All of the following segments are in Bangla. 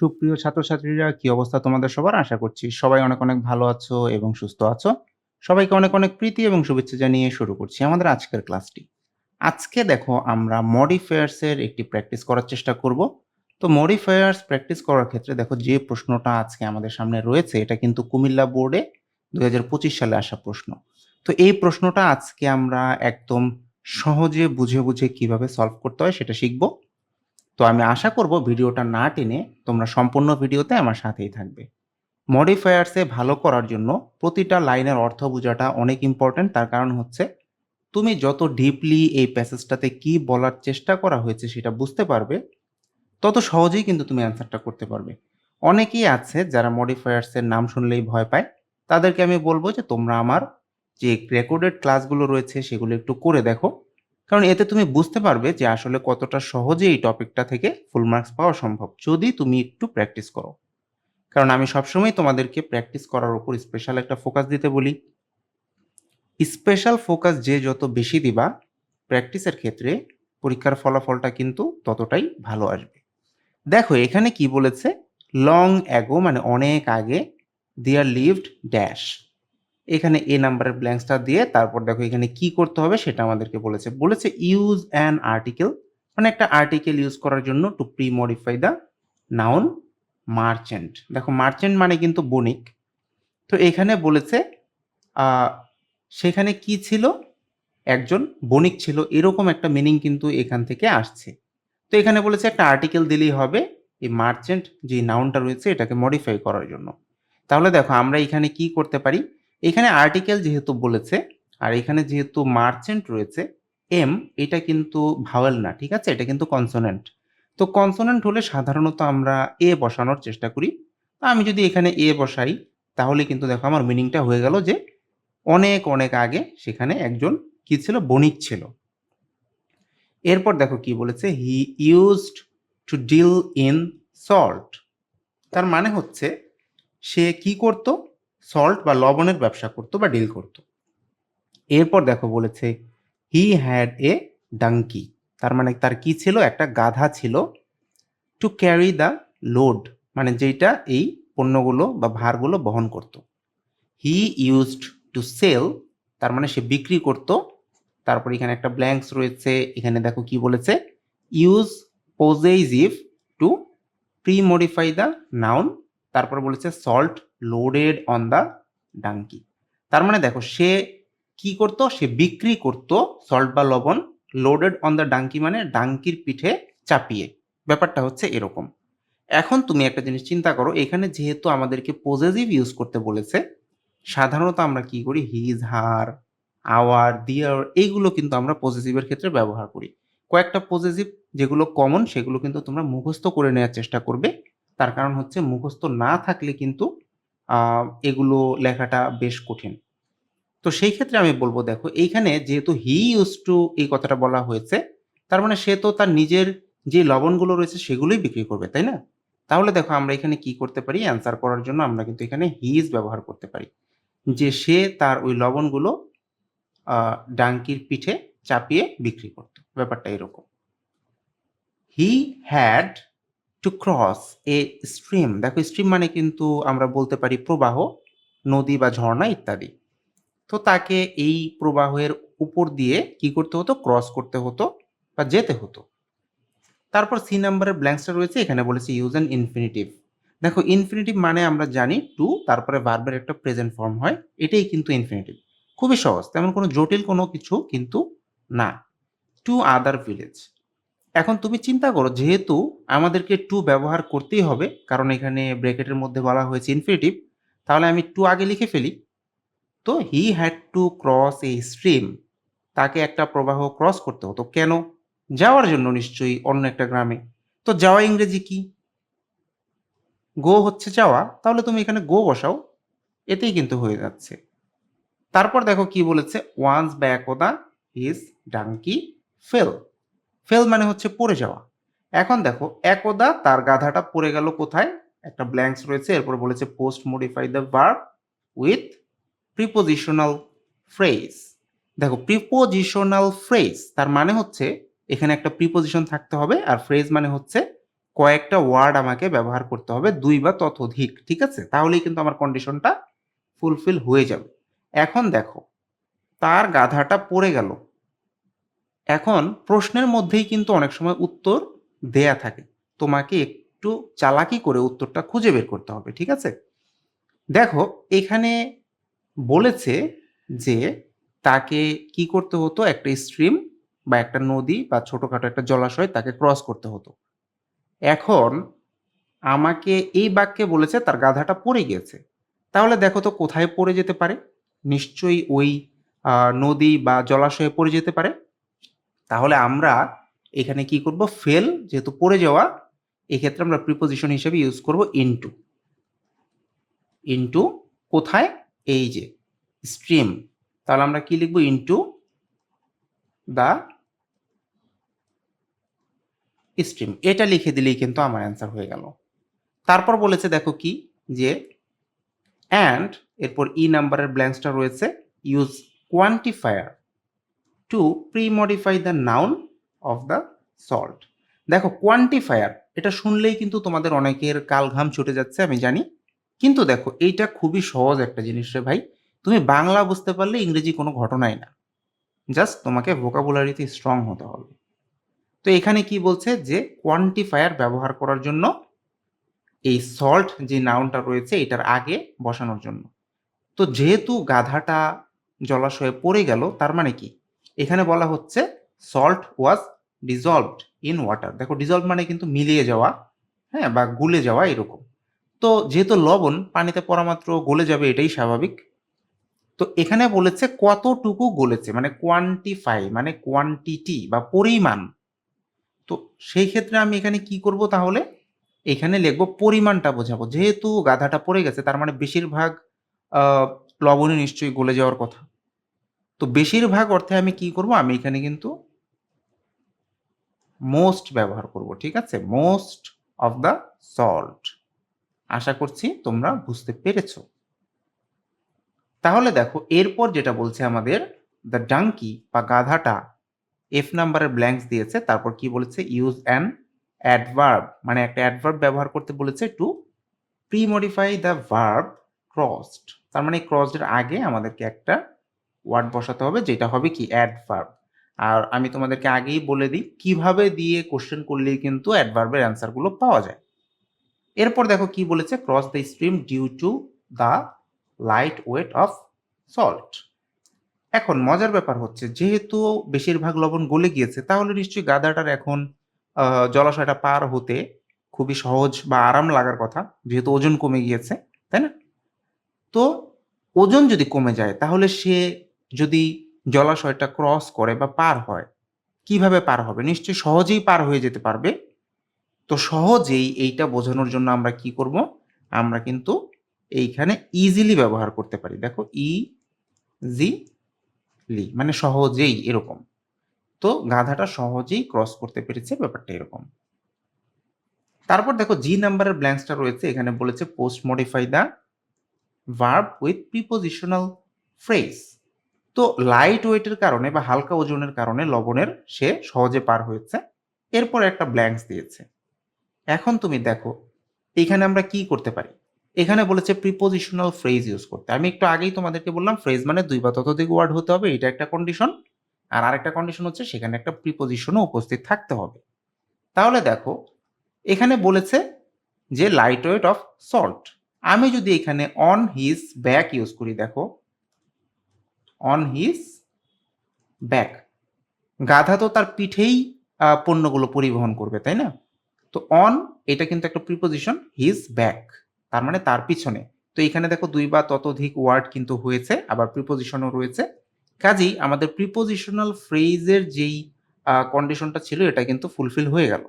সুপ্রিয় ছাত্রছাত্রীরা, কি অবস্থা তোমাদের সবার? আশা করছি সবাই অনেক অনেক ভালো আছো এবং সুস্থ আছো। সবাইকে অনেক অনেক প্রীতি এবং শুভেচ্ছা জানিয়ে শুরু করছি আমাদের আজকের ক্লাসটি। আজকে দেখো আমরা মডিফায়ার্সের একটি প্র্যাকটিস করার চেষ্টা করব। তো মডিফায়ার্স প্র্যাকটিস করার ক্ষেত্রে দেখো যে প্রশ্নটা আজকে আমাদের সামনে রয়েছে, এটা কিন্তু কুমিল্লা বোর্ডে দুই হাজার পঁচিশ সালে আসা প্রশ্ন। তো এই প্রশ্নটা আজকে আমরা একদম সহজে বুঝে বুঝে কীভাবে সলভ করতে হয় সেটা শিখব। তো আমি আশা করব ভিডিওটা না টেনে তোমরা সম্পূর্ণ ভিডিওতে আমার সাথেই থাকবে। মডিফায়ার্সে ভালো করার জন্য প্রতিটা লাইনের অর্থ বোঝাটা অনেক ইম্পর্ট্যান্ট তার কারণ হচ্ছে তুমি যত ডিপলি এই প্যাসেজটাতে কি বলার চেষ্টা করা হয়েছে সেটা বুঝতে পারবে, তত সহজেই কিন্তু তুমি অ্যান্সারটা করতে পারবে। অনেকেই আছে যারা মডিফায়ার্সের নাম শুনলেই ভয় পায়, তাদেরকে আমি বলব যে তোমরা আমার যে রেকর্ডেড ক্লাসগুলো রয়েছে সেগুলো একটু করে দেখো। কারণ এতে তুমি বুঝতে পারবে যে আসলে কতটা সহজে এই টপিকটা থেকে ফুল মার্কস পাওয়া সম্ভব, যদি তুমি একটু প্র্যাকটিস করো। কারণ আমি সবসময় তোমাদেরকে প্র্যাকটিস করার উপর স্পেশাল একটা ফোকাস দিতে বলি। স্পেশাল ফোকাস যে যত বেশি দিবা প্র্যাকটিসের ক্ষেত্রে পরীক্ষার ফলাফলটা কিন্তু ততটাই ভালো আসবে। দেখো, এখানে কি বলেছে? লং অ্যাগো মানে অনেক আগে দেয়ার লিভড ড্যাশ এখানে এ নাম্বারের ব্ল্যাঙ্কসটা দিয়ে তারপর দেখো এখানে কি করতে হবে সেটা আমাদেরকে বলেছে। বলেছে ইউজ অ্যান আর্টিকেল মানে একটা আর্টিকেল ইউজ করার জন্য to premodify the noun merchant দেখো মার্চেন্ট মানে কিন্তু বণিক। তো এখানে বলেছে সেখানে কি ছিল? একজন বণিক ছিল। এরকম একটা মিনিং কিন্তু এখান থেকে আসছে। তো এখানে বলেছে একটা আর্টিকেল দিলেই হবে, এই মার্চেন্ট যে নাউনটা রয়েছে এটাকে মডিফাই করার জন্য। তাহলে দেখো আমরা এখানে কি করতে পারি? এখানে আর্টিকেল যেহেতু বলেছে, আর এখানে যেহেতু মার্চেন্ট রয়েছে এম এটা কিন্তু ভাওয়েল না, ঠিক আছে? এটা কিন্তু কনসোনেন্ট তো কনসোনেন্ট হলে সাধারণত আমরা এ বসানোর চেষ্টা করি। তা আমি যদি এখানে এ বসাই, তাহলে কিন্তু দেখো আমার মিনিংটা হয়ে গেল যে অনেক অনেক আগে সেখানে একজন কি ছিল? বণিক ছিল। এরপর দেখো কি বলেছে? He used to deal in salt তার মানে হচ্ছে, সে কি করত? সল্ট বা লবণের ব্যবসা করতো বা ডিল করত। এরপর দেখো বলেছে হি হ্যাড এ ডাঙ্কি তার মানে তার কি ছিল? একটা গাধা ছিল টু ক্যারি দ্য লোড মানে যেটা এই পণ্যগুলো বা ভারগুলো বহন করত। হি ইউজড টু সেল তার মানে সে বিক্রি করত। তারপর এখানে একটা ব্ল্যাঙ্কস রয়েছে, এখানে দেখো কি বলেছে use possessive to premodify the noun তারপর বলেছে salt loaded on the donkey তার মানে দেখো, সে কি করতো? সে বিক্রি করতো সল্ট বা লবণ লোডেড অন দ্য ডাঙ্কি মানে ডাঙ্কির পিঠে চাপিয়ে। ব্যাপারটা হচ্ছে এরকম। এখন তুমি একটা জিনিস চিন্তা করো, এখানে যেহেতু আমাদেরকে পজেসিভ ইউজ করতে বলেছে, সাধারণত আমরা কি করি? হিজ হার আওয়ার দিয়ার এইগুলো কিন্তু আমরা পজেসিভের ক্ষেত্রে ব্যবহার করি। কয়েকটা পজেসিভ যেগুলো কমন সেগুলো কিন্তু তোমরা মুখস্থ করে নেওয়ার চেষ্টা করবে। তার কারণ হচ্ছে মুখস্থ না থাকলে কিন্তু এগুলো লেখাটা বেশ কঠিন। তো সেই ক্ষেত্রে আমি বলব, দেখো, এইখানে যেহেতু হি ইউজ টু এই কথাটা বলা হয়েছে, তার মানে সে তো তার নিজের যে লবণগুলো রয়েছে সেগুলোই বিক্রি করবে, তাই না? তাহলে দেখো, আমরা এখানে কি করতে পারি? অ্যান্সার করার জন্য আমরা কিন্তু এখানে হিজ ব্যবহার করতে পারি। যে সে তার ওই লবণগুলো ডাঙ্কির পিঠে চাপিয়ে বিক্রি করত। ব্যাপারটা এরকম। He had to cross a stream দেখো স্ট্রিম মানে কিন্তু আমরা বলতে পারি প্রবাহ, নদী বা ঝর্ণা ইত্যাদি। তো তাকে এই প্রবাহের উপর দিয়ে কি করতে হতো? ক্রস করতে হতো বা যেতে হতো। তারপর সি নাম্বারের ব্ল্যাঙ্কসটা রয়েছে, এখানে বলেছে ইউজ অ্যান ইনফিনিটিভ দেখো ইনফিনিটিভ মানে আমরা জানি টু তারপরে ভার্বের একটা প্রেজেন্ট ফর্ম হয়, এটাই কিন্তু ইনফিনিটিভ খুবই সহজ, তেমন কোনো জটিল কোনো কিছু কিন্তু না। টু আদার ভিলেজ এখন তুমি চিন্তা করো, যেহেতু আমাদেরকে টু ব্যবহার করতেই হবে, কারণ এখানে ব্র্যাকেটের মধ্যে বলা হয়েছে ইনফিনিটিভ তাহলে আমি টু আগে লিখে ফেলি। তো he had to cross a stream তাকে একটা প্রবাহ ক্রস করতে হতো। কেন? যাওয়ার জন্য নিশ্চয়ই অন্য একটা গ্রামে। তো যাওয়া ইংরেজি কি? গো হচ্ছে যাওয়া, তাহলে তুমি এখানে গো বসাও, এতেই কিন্তু হয়ে যাচ্ছে। তারপর দেখো কি বলেছে once back of the his donkey fell fell মানে হচ্ছে পড়ে যাওয়া। এখন দেখো, একদা তার গাধাটা পড়ে গেল কোথায়? একটা ব্ল্যাঙ্কস রয়েছে, এরপর বলেছে post modify the verb with prepositional phrase দেখো প্রিপোজিশনাল ফ্রেজ তার মানে হচ্ছে এখানে একটা প্রিপোজিশন থাকতে হবে, আর ফ্রেজ মানে হচ্ছে কয়েকটা ওয়ার্ড আমাকে ব্যবহার করতে হবে, দুই বা ততোধিক, ঠিক আছে? তাহলেই কিন্তু আমার কন্ডিশনটা ফুলফিল হয়ে যাবে। এখন দেখো, তার গাধাটা পড়ে গেল এখন প্রশ্নের মধ্যেই কিন্তু অনেক সময় উত্তর দেয়া থাকে। তোমাকে একটু চালাকি করে উত্তরটা খুঁজে বের করতে হবে, ঠিক আছে? দেখো, এখানে বলেছে যে তাকে কি করতে হতো? একটা স্ট্রিম বা একটা নদী বা ছোটোখাটো একটা জলাশয় তাকে ক্রস করতে হতো। এখন আমাকে এই বাক্যে বলেছে, তার গাধাটা পড়ে গিয়েছে। তাহলে দেখো তো কোথায় পড়ে যেতে পারে? নিশ্চয়ই ওই নদী বা জলাশয়ে পড়ে যেতে পারে। তাহলে আমরা এখানে কি করব? ফেল যেহেতু পড়ে যাওয়া, এক্ষেত্রে আমরা প্রিপোজিশন হিসেবে ইউজ করব ইনটু ইনটু কোথায়? এই যে স্ট্রিম তাহলে আমরা কি লিখব? ইনটু দা স্ট্রিম এটা লিখে দিলেই কিন্তু আমার অ্যান্সার হয়ে গেল। তারপর বলেছে দেখো কি, যে অ্যান্ড এরপর ই নাম্বারের ব্ল্যাঙ্কসটা রয়েছে use quantifier to premodify the noun of the salt দেখো কোয়ান্টিফায়ার এটা শুনলেই কিন্তু তোমাদের অনেকের কাল ঘাম ছুটে যাচ্ছে, আমি জানি। কিন্তু দেখো, এইটা খুবই সহজ একটা জিনিস রে ভাই। তুমি বাংলা বুঝতে পারলে ইংরেজি কোনো ঘটনাই না। জাস্ট তোমাকে ভোকাবুলারিতে স্ট্রং হতে হবে। তো এখানে কি বলছে যে কোয়ান্টিফায়ার ব্যবহার করার জন্য এই সল্ট যে নাউনটা রয়েছে, এটার আগে বসানোর জন্য। তো যেহেতু গাধাটা জলাশয়ে পড়ে গেল, তার মানে কি? এখানে বলা হচ্ছে salt was dissolved in water দেখো ডিজলভ মানে কিন্তু মিলিয়ে যাওয়া হ্যাঁ বা গুলে যাওয়া এরকম। তো যেহেতু লবণ পানিতে পরামাত্র গলে যাবে এটাই স্বাভাবিক তো এখানে বলেছে কতটুকু গলেছে মানে কোয়ান্টিফাই মানে কোয়ান্টিটি বা পরিমাণ। তো সেই ক্ষেত্রে আমি এখানে কি করব তাহলে? এখানে লিখব পরিমাণটা বোঝাবো। যেহেতু গাধাটা পড়ে গেছে তার মানে বেশিরভাগ আহ, লবণই নিশ্চয়ই গলে যাওয়ার কথা। তো বেশিরভাগ অর্থে আমি কি করব? আমি এখানে কিন্তু মোস্ট ব্যবহার করব, ঠিক আছে? মোস্ট অফ দ্য সল্ট আশা করছি তোমরা বুঝতে পেরেছ। তাহলে দেখো, এরপর যেটা বলছে আমাদের দ্য ডাঙ্কি বা গাধাটা এফ নাম্বারের ব্ল্যাঙ্কস দিয়েছে, তারপর কি বলেছে? ইউজ অ্যান অ্যাডভার্ব মানে একটা অ্যাডভার্ব ব্যবহার করতে বলেছে to premodify the verb crossed তার মানে ক্রসডের আগে আমাদেরকে একটা ওয়ার্ড বসাতে হবে, যেটা হবে কি অ্যাডভার্ব আর আমি তোমাদেরকে আগেই বলে দিই, কীভাবে দিয়ে কোশ্চেন করলেই কিন্তু অ্যাডভার্বের অ্যান্সারগুলো পাওয়া যায়। এরপর দেখো কি বলেছে cross the stream due to the light weight of salt এখন মজার ব্যাপার হচ্ছে, যেহেতু বেশিরভাগ লবণ গলে গিয়েছে, তাহলে নিশ্চয়ই গাদাটার এখন জলাশয়টা পার হতে খুবই সহজ বা আরাম লাগার কথা, যেহেতু ওজন কমে গিয়েছে, তাই না? তো ওজন যদি কমে যায়, তাহলে সে যদি জলাশয়টা ক্রস করে বা পার হয়, কীভাবে পার হবে? নিশ্চয়ই সহজেই পার হয়ে যেতে পারবে। তো সহজেই এইটা বোঝানোর জন্য আমরা কি করব? আমরা কিন্তু এইখানে ইজিলি ব্যবহার করতে পারি। দেখো ইজিলি মানে সহজেই এরকম। তো গাধাটা সহজেই ক্রস করতে পেরেছে, ব্যাপারটা এরকম। তারপর দেখো জি নাম্বারের ব্ল্যাঙ্কসটা রয়েছে, এখানে বলেছে postmodify the verb with prepositional phrase তো লাইট ওয়েটের কারণে বা হালকা ওজনের কারণে লবণের সে সহজে পার হয়েছে। এরপর একটা ব্ল্যাঙ্কস দিয়েছে। এখন তুমি দেখো, এখানে আমরা কি করতে পারি? এখানে বলেছে প্রিপোজিশনাল ফ্রেজ ইউজ করতে। আমি একটু আগেই তোমাদেরকে বললাম ফ্রেজ মানে দুই বা ততোধিক ওয়ার্ড হতে হবে, এটা একটা কন্ডিশন আর আরেকটা কন্ডিশন হচ্ছে সেখানে একটা প্রিপোজিশনও উপস্থিত থাকতে হবে। তাহলে দেখো, এখানে বলেছে যে লাইট ওয়েট অফ সল্ট আমি যদি এখানে অন হিজ ব্যাক ইউজ করি, দেখো অন হিজ ব্যাক গাধা তো তার পিঠেই পণ্যগুলো পরিবহন করবে, তাই না? তো অন এটা কিন্তু একটা প্রিপোজিশন হিজ ব্যাক তার মানে তার পিছনে। তো এখানে দেখো দুই বা ততোধিক ওয়ার্ড কিন্তু হয়েছে, আবার প্রিপোজিশনও রয়েছে। কাজেই আমাদের প্রিপোজিশনাল ফ্রেজের যেই কন্ডিশনটা ছিল, এটা কিন্তু ফুলফিল হয়ে গেল।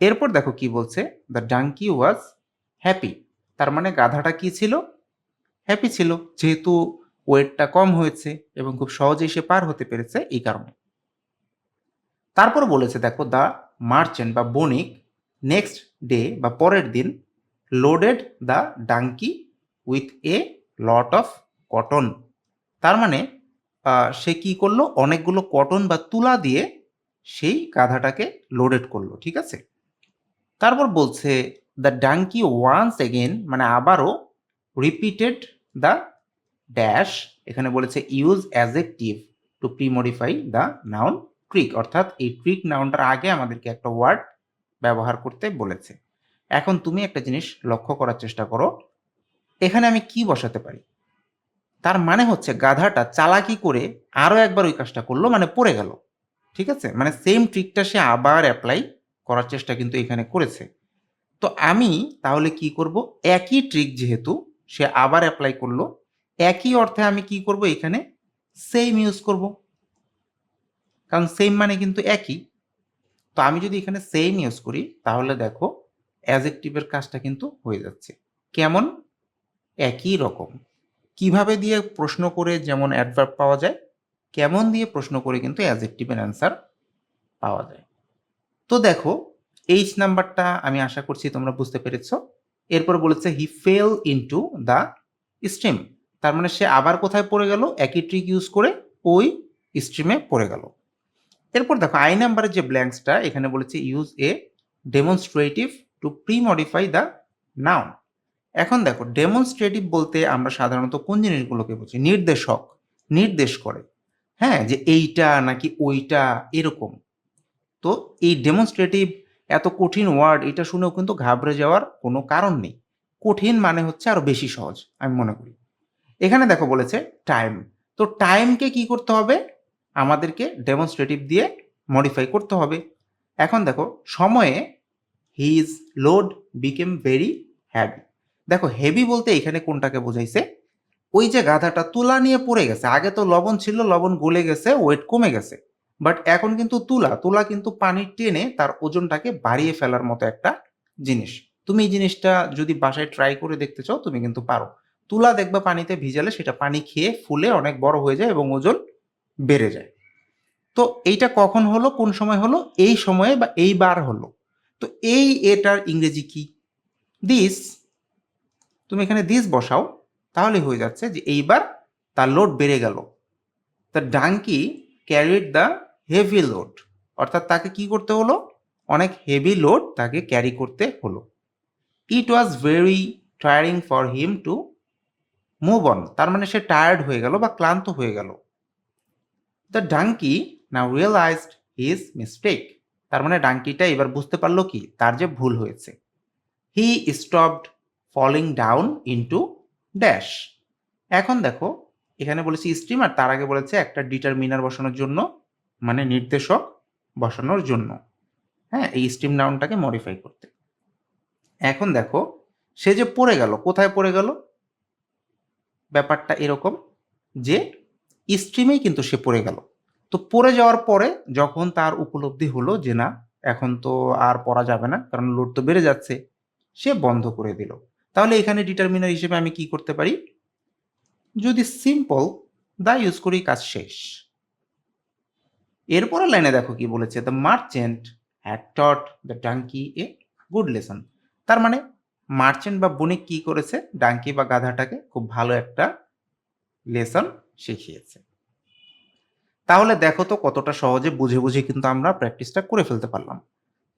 এরপর দেখো কি বলছে দ্য ডাঙ্কি ওয়াজ হ্যাপি তার মানে গাধাটা কি ছিল? হ্যাপি ছিল, যেহেতু ওয়েটটা কম হয়েছে এবং খুব সহজেই সে পার হতে পেরেছে এই কারণে। তারপর বলেছে, দেখো, দ্য মার্চেন্ট বা বণিক নেক্সট ডে বা পরের দিন loaded the donkey with a lot of cotton. তার মানে সে কি করল? অনেকগুলো কটন বা তুলা দিয়ে সেই গাধাটাকে লোডেড করল, ঠিক আছে? তারপর বলছে, দ্য ডাঙ্কি ওয়ান্স এগেন মানে আবারও রিপিটেড দ্য ড্যাশ এখানে বলেছে use as a adjective to premodify the noun trick অর্থাৎ এই ট্রিক নাউনটার আগে আমাদেরকে একটা ওয়ার্ড ব্যবহার করতে বলেছে। এখন তুমি একটা জিনিস লক্ষ্য করার চেষ্টা করো, এখানে আমি কি বসাতে পারি? তার মানে হচ্ছে গাধাটা চালাকি করে আরও একবার ওই কাজটা করল মানে পড়ে গেল। ঠিক আছে? মানে সেম ট্রিকটা সে আবার অ্যাপ্লাই করার চেষ্টা কিন্তু এখানে করেছে। তো আমি তাহলে কি করব? একই ট্রিক যেহেতু সে আবার অ্যাপ্লাই করল একই অর্থে আমি কি করব এখানে? সেম ইউজ করব। কারণ সেম মানে কিন্তু একই। তো আমি যদি এখানে সেম ইউজ করি, তাহলে দেখো অ্যাজেক্টিভের কাজটা কিন্তু হয়ে যাচ্ছে। কেমন? একই রকম। কীভাবে দিয়ে প্রশ্ন করে যেমন অ্যাডভার্ব পাওয়া যায়, কেমন দিয়ে প্রশ্ন করে কিন্তু অ্যাজেক্টিভের অ্যান্সার পাওয়া যায়। তো দেখো এইচ নাম্বারটা আমি আশা করছি তোমরা বুঝতে পেরেছ। এরপর বলেছে he fell into the stream তার মানে সে আবার কোথায় পড়ে গেল? একই ট্রিক ইউজ করে ওই স্ট্রিমে পড়ে গেল। এরপর দেখো আই নাম্বারের যে ব্ল্যাঙ্কসটা এখানে বলেছে use a demonstrative to premodify the noun এখন দেখো ডেমনস্ট্রেটিভ বলতে আমরা সাধারণত কোন জিনিসগুলোকে বুঝি? নির্দেশক, নির্দেশ করে। হ্যাঁ যে এইটা নাকি ওইটা, এরকম। তো এই ডেমনস্ট্রেটিভ এত কঠিন ওয়ার্ড এটা শুনেও কিন্তু ঘাবড়ে যাওয়ার কোনো কারণ নেই। কঠিন মানে হচ্ছে আরও বেশি সহজ, আমি মনে করি। এখানে দেখো বলেছে টাইম তো টাইমকে কি করতে হবে? আমাদেরকে ডেমনস্ট্রেটিভ দিয়ে মডিফাই করতে হবে। এখন দেখো, সময়ে his load became very heavy দেখো হেভি বলতে এখানে কোনটাকে বোঝাইছে? ওই যে গাধাটা তুলা নিয়ে পড়ে গেছে। আগে তো লবণ ছিল, লবণ গলে গেছে ওয়েট কমে গেছে। বাট এখন কিন্তু তুলা তুলা কিন্তু পানির টেনে তার ওজনটাকে বাড়িয়ে ফেলার মতো একটা জিনিস। তুমি এই জিনিসটা যদি বাসায় ট্রাই করে দেখতে চাও, তুমি কিন্তু পারো। তুলা দেখবা পানিতে ভিজালে সেটা পানি খেয়ে ফুলে অনেক বড় হয়ে যায় এবং ওজন বেড়ে যায়। তো এইটা কখন হলো, কোন সময় হলো, এই সময়ে বা এইবার হলো। তো এই এটার ইংরেজি কি? দিস তুমি এখানে দিস বসাও, তাহলে হয়ে যাচ্ছে যে এইবার তার লোড বেড়ে গেল। The donkey carried the heavy load অর্থাৎ তাকে কি করতে হলো? অনেক হেভি লোড তাকে ক্যারি করতে হলো। It was very tiring for him to move on তার মানে সে টায়ার্ড হয়ে গেল বা ক্লান্ত হয়ে গেল। The donkey now realised his mistake তার মানে ডাঙ্কিটা এবার বুঝতে পারল কি? তার যে ভুল হয়েছে। He stopped falling down into dash এখন দেখো, এখানে বলেছি স্ট্রিম আর তার আগে বলেছে একটা ডিটারমিনার বসানোর জন্য মানে নির্দেশক বসানোর জন্য। হ্যাঁ এই স্ট্রিম নাউনটাকে মডিফাই করতে। এখন দেখো, সে যে পড়ে গেল, কোথায় পড়ে গেল? ব্যাপারটা এরকম যে স্ট্রিমেই কিন্তু সে পড়ে গেল। তো পড়ে যাওয়ার পরে যখন তার উপলব্ধি হলো যে না, এখন তো আর পড়া যাবে না, কারণ লোড তো বেড়ে যাচ্ছে, সে বন্ধ করে দিল। তাহলে এখানে ডিটারমিনার হিসেবে আমি কি করতে পারি? যদি সিম্পল দা ইউজ করি কাজ শেষ। এরপরে লাইনে দেখো কি বলেছে the merchant had taught the donkey a good lesson তার মানে মার্চেন্ট বা বণিক কি করেছে? ডাঙ্কি বা গাধাটাকে খুব ভালো একটা লেসন শিখিয়েছে। তাহলে দেখো তো কতটা সহজে বুঝে বুঝে কিন্তু আমরা প্র্যাকটিসটা করে ফেলতে পারলাম।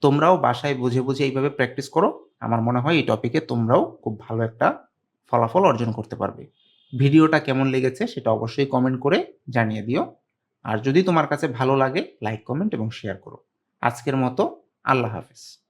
তোমরাও বাসায় বুঝে বুঝে এইভাবে প্র্যাকটিস করো। আমার মনে হয় এই টপিকে তোমরাও খুব ভালো একটা ফলাফল অর্জন করতে পারবে। ভিডিওটা কেমন লেগেছে সেটা অবশ্যই কমেন্ট করে জানিয়ে দিও। আর যদি তোমার কাছে ভালো লাগে লাইক কমেন্ট এবং শেয়ার করো। আজকের মতো আল্লাহ হাফেজ।